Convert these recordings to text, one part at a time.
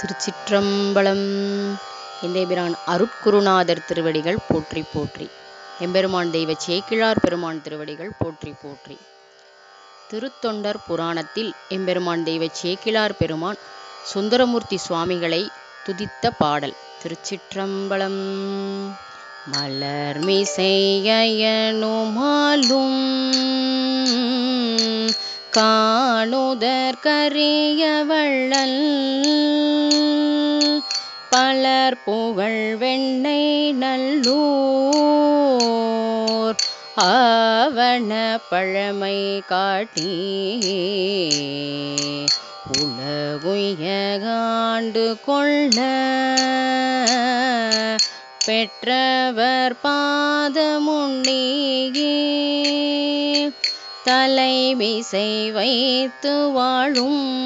திருச்சிற்றம்பலம். எந்தேபிரான் அருட்குருநாதர் திருவடிகள் போற்றி போற்றி. எம்பெருமான் தெய்வ சேக்கிழார் பெருமான் திருவடிகள் போற்றி போற்றி. திருத்தொண்டர் புராணத்தில் எம்பெருமான் தெய்வ சேக்கிழார் பெருமான் சுந்தரமூர்த்தி சுவாமிகளை துதித்த பாடல். திருச்சிற்றம்பலம். மலர்மிசையனுமாலும் காணுதற்கரிய வள்ளல் பலர் புகழ் வெண்ணை நல்லூர். ஆவண பழமை காட்டி உலகுயகாண்டு கொள்ள பெற்றவர் பாதமுன்னியே தலைமிசை வைத்து வாழும்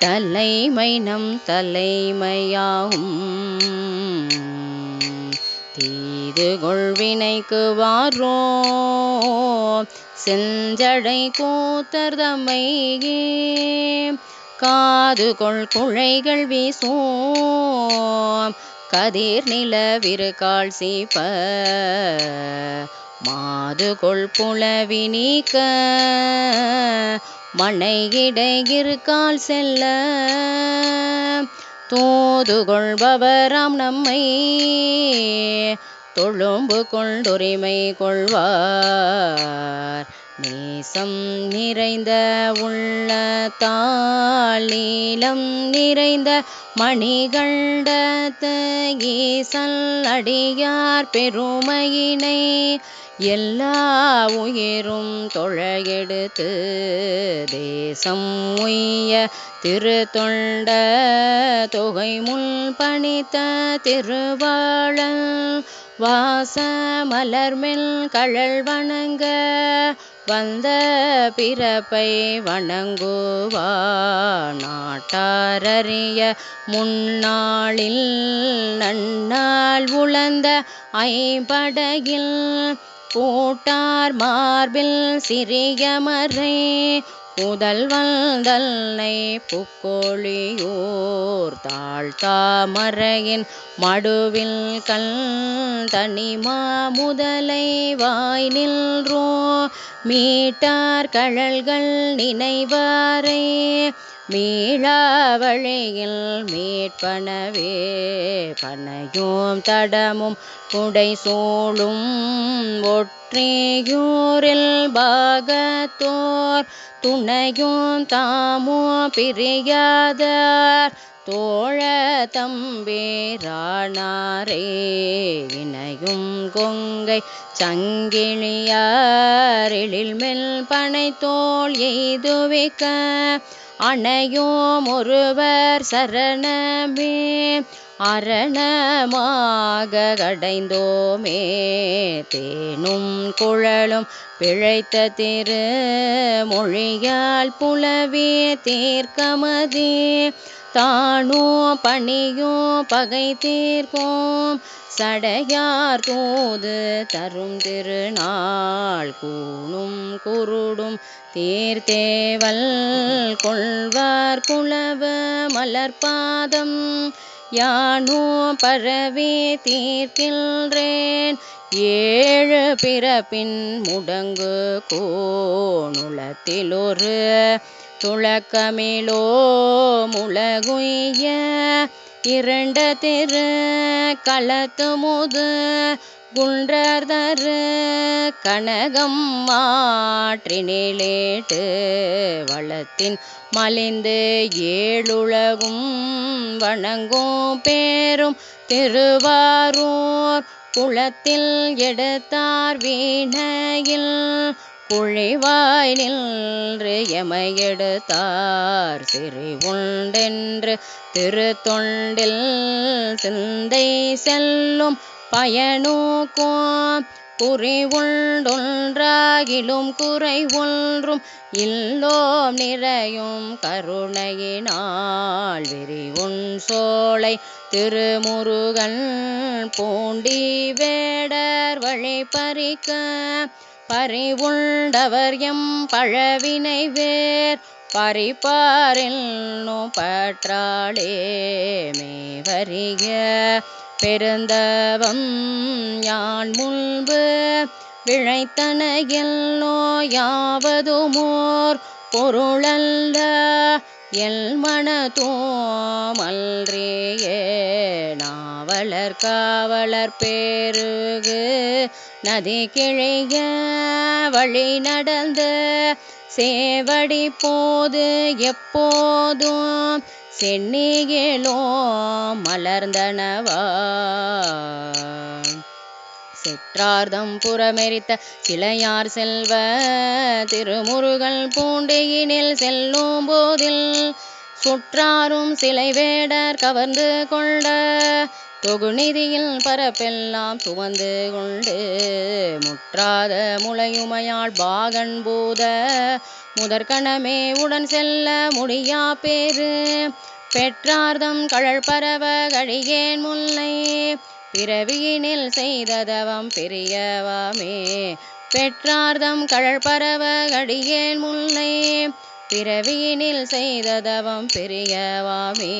தலைமை நம் தலைமையாகும். தீது கொள்வினைக்கு வாரோ செஞ்சடை கூத்தர்தமையே காது கொள் குழைகள் வீசும் கதிர் நிலவிருக்கால் சீப்ப. மாது கொள் புலவி நீக்க மனையிடையிற்கால் செல்ல. தூது கொள்பவராம் நம்மை தொழும்பு கொண்டுரிமை கொள்வார். நேசம் நிறைந்த உள்ள தாளீலம் நிறைந்த மணிகண்டத்து ஈசல் அடியார் பெருமையினை எல்லா உயிரும் தொழையெடுத்து தேசம் உய்ய திருத்தொண்ட தொகை முன் பணித்த திருவாழல் வாச மலர்மெல் கழல் வணங்க வந்த பிறப்பை வணங்குவா நாட்டாரறிய முன்னாளில் நன்னால் உழந்த ஐம்படகில் பூட்டார் மார்பில் சிறிய மறை புதல்வந்தல்னை புக்கோழியோர் தாழ்த்தாமரையின் மடுவில் கல் தனிமா முதலை வாய் நின்றோ மீட்டார் கழல்கள் நினைவாரே. மீளாவழியில் மீட்பனவே பனையும் தடமும் புடை சூழும் ஒற்றியூரில் பாகத்தோர் துணையும் தாமோ பிரியாதார் தோழ தம்பேரானாரே இணையும் கொங்கை சங்கிழியாரில் மெல் பனைத்தோல் எய்துவிக்க அணையோம் ஒருவர் சரணமே அரணமாக கடைந்தோமே. தேனும் குழலும் பிழைத்த திரு மொழியால் புலவே தீர்க்கமதே தானோ பணியோ பகை தீர்ப்போம் சடையார் தூது தரும் திருநாள் கூணும் குருடும் தேர்தேவல் கொள்வார் குளவ மலர்பாதம். யானோ பரவே தீர்க்கின்றேன். ஏழு பிறப்பின் முடங்கு கோணுலத்தில் ஒரு துளக்கமிலோ முளகுய்ய இரண்ட திரு களத்து முது குன்றதரு கனகம் மாற்றினிலேட்டு வளத்தின் மலிந்து ஏழுலகும் வணங்கும் பேரும் திருவாரூர் குளத்தில் எடுத்தார் வீணையில் குழிவாய் நின்று எமையெடுத்தார். சிறு உண்டென்று திருத்தொண்டில் சிந்தை செல்லும் பயனூக்கும் குறிவுண்டொன்றாகிலும் குறை ஒன்றும் இல்லோம். நிறையும் கருணையினால் விரிவுன் சோலை திருமுருகன் பூண்டி வேடர் வழி பறிக்க பறிவுண்டவர் எம் பழவினை வேர் பறிப்பாரில் பற்றாளே மேவறிய பெருந்தவம் யான் முன்பு விழைத்தனையில் நோயாவதுமோர் பொருளல்ல எல் மனத்தோமல்றியே நாவலர் காவலர் பேருகு நதி கிழைய வழி நடந்த சேவடி போது எப்போதும் சென்னியிலோ மலர்ந்தனவா? சிற்றார்தம் புறமெரித்த சிலையார் செல்வ திருமுருகல் பூண்டியினில் செல்லும் போதில் சுற்றாரும் சிலை வேடர் கவர்ந்து கொண்ட தொகுநிதியில் பரப்பெல்லாம் சுமந்து கொண்டு முற்றாத முளையுமையாள் பாகன் பூத முதற்கணமே உடன் செல்ல முடியா பேரு பெற்றார்தம் கழல் பரவ கழியேன் முல்லை. பிறவியினில் செய்ததவம் பெரியவாமே. பெற்றார்தம் கழல் பரவ கடியேன் முல்லை. பிறவியினில் செய்ததவம் பெரியவாமே.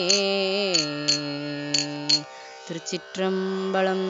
திருச்சிற்றம்பலம்.